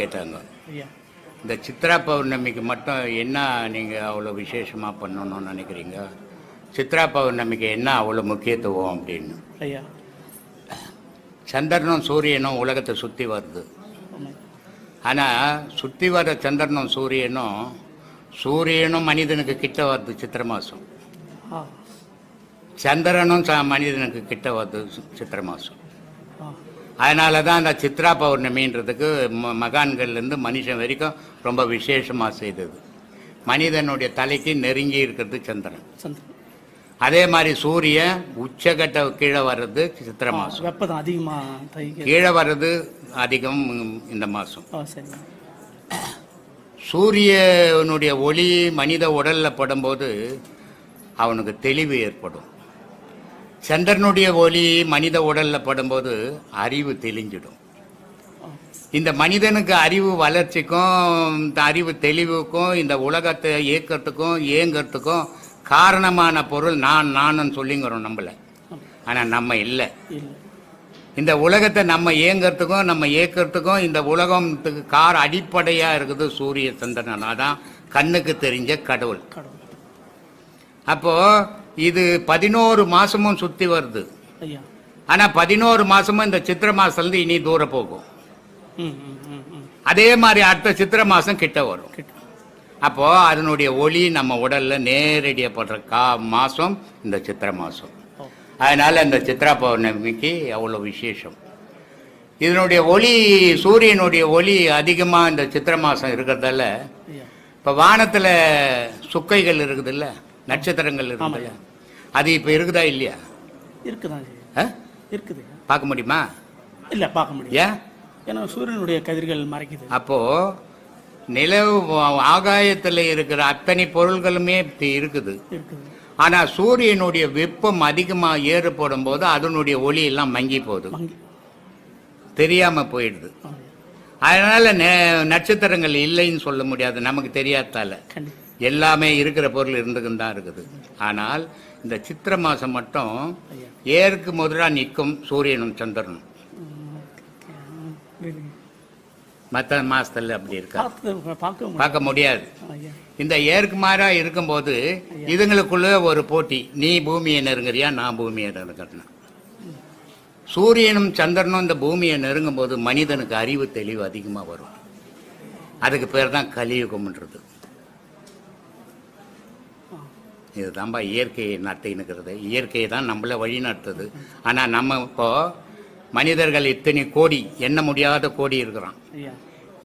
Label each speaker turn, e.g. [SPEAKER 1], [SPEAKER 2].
[SPEAKER 1] கேட்டாங்க. இந்த சித்ரா பௌர்ணமிக்கு மட்டும் என்ன நீங்கள் அவ்வளோ விசேஷமாக பண்ணணும்னு நினைக்கிறீங்க? சித்ரா பௌர்ணமிக்கு என்ன அவ்வளோ முக்கியத்துவம் அப்படின்னு?
[SPEAKER 2] ஐயா.
[SPEAKER 1] சந்திரனும் சூரியனும் உலகத்தை சுற்றி வருது. ஆனால் சுற்றி வர சந்திரனும் சூரியனும் சூரியனும் மனிதனுக்கு கிட்ட வருது சித்திரை மாதம் சந்திரனும் மனிதனுக்கு கிட்ட வருது சித்திரை மாதம் அதனால தான் அந்த சித்ரா பௌர்ணமின்றதுக்கு ம மகான்கள்லேருந்து மனுஷன் வரைக்கும் ரொம்ப விசேஷமாக செய்தது. மனிதனுடைய தலைக்கு நெருங்கி இருக்கிறது சந்திரன்.
[SPEAKER 2] சந்திரன்.
[SPEAKER 1] அதே மாதிரி சூரியன் உச்சகட்ட கீழே வர்றது சித்திரை மாதம்
[SPEAKER 2] வெப்பம் அதிகமாக
[SPEAKER 1] கீழே வர்றது அதிகம் இந்த மாதம் சூரியனுடைய ஒளி மனித உடல்ல படும்போது அவனுக்கு தெளிவு ஏற்படும். சந்திரனுடைய ஒளி மனித உடலில் படும்போது அறிவு தெளிஞ்சிடும். இந்த மனிதனுக்கு அறிவு வளர்ச்சிக்கும் இந்த அறிவு தெளிவுக்கும் இந்த உலகத்தை இயக்கத்துக்கும் இயங்கிறதுக்கும் காரணமான பொருள் நான் நானும் சொல்லிங்கிறோம் நம்மளை. ஆனால் நம்ம இல்லை. இந்த உலகத்தை நம்ம இயங்கிறதுக்கும் நம்ம இயக்கிறதுக்கும் இந்த உலகத்துக்கு கார் அடிப்படையாக இருக்குது சூரிய சந்திரன். அதான் கண்ணுக்கு தெரிஞ்ச கடவுள்.
[SPEAKER 2] கடவுள்
[SPEAKER 1] இது பதினோரு மாசமும் சுத்தி வருது. ஆனா பதினோரு மாசமும் இந்த சித்திரை மாசம் இருந்து இனி தூர போகும். அதே மாதிரி அடுத்த சித்திரை மாசம் கிட்ட வரும். அப்போ அதனுடைய ஒளி நம்ம உடல்ல நேரடியா படுற கா மாசம் இந்த சித்திரை மாசம். அதனால இந்த சித்ரா பௌர்ணமிக்கு அவ்வளோ விசேஷம். இதனுடைய ஒளி சூரியனுடைய ஒளி அதிகமாக இந்த சித்திரை மாதம் இருக்கிறதால இப்போ வானத்தில் சுக்கைகள் இருக்குதுல்ல நட்சத்திரங்கள் இருக்குதுல்ல அது இப்போ இருக்குதா இல்லையா?
[SPEAKER 2] இருக்குதான் ஐயா
[SPEAKER 1] ஆ?
[SPEAKER 2] இருக்குது.
[SPEAKER 1] பார்க்க முடியுமா?
[SPEAKER 2] இல்லை பார்க்க முடியும்
[SPEAKER 1] ஏன்?
[SPEAKER 2] ஏன்னா சூரியனுடைய கதிர்கள் மறைக்குது.
[SPEAKER 1] அப்போது நிலவு ஆகாயத்தில் இருக்கிற அத்தனை பொருள்களுமே இருக்குது.
[SPEAKER 2] இருக்குது.
[SPEAKER 1] ஆனால் சூரியனுடைய வெப்பம் அதிகமாக ஏறுபடும் போது அதனுடைய ஒளி எல்லாம் மங்கி போகுது. தெரியாமல் போயிடுது. அதனால நட்சத்திரங்கள் இல்லைன்னு சொல்ல முடியாது. நமக்கு தெரியாதால எல்லாமே இருக்கிற பொருள் இருந்துக்குன்னு தான் இருக்குது. ஆனால் இந்த சித்திரை மாசம் மட்டும் ஏருக்கு முதலா நிற்கும் சூரியனும் சந்திரனும். மற்ற மாசத்துல அப்படி இருக்கா?
[SPEAKER 2] பார்க்க
[SPEAKER 1] முடியாது. இந்த ஏற்கு மாறா இருக்கும்போது இதுங்களுக்குள்ள ஒரு போட்டி. நீ பூமியை நெருங்குறியா? நான் பூமியை நெருங்குறேன். சூரியனும் சந்திரனும் இந்த பூமியை நெருங்கும் போது மனிதனுக்கு அறிவு தெளிவு அதிகமாக வரும். அதுக்கு பேர் தான் கலியுகம்ன்றது. இதுதான்பா இயற்கையை நடத்தினுக்கிறது இயற்கையை தான் நம்மள வழி நடத்துது ஆனால் நம்ம இப்போ மனிதர்கள் இத்தனை கோடி எண்ண முடியாத கோடி இருக்கிறான்.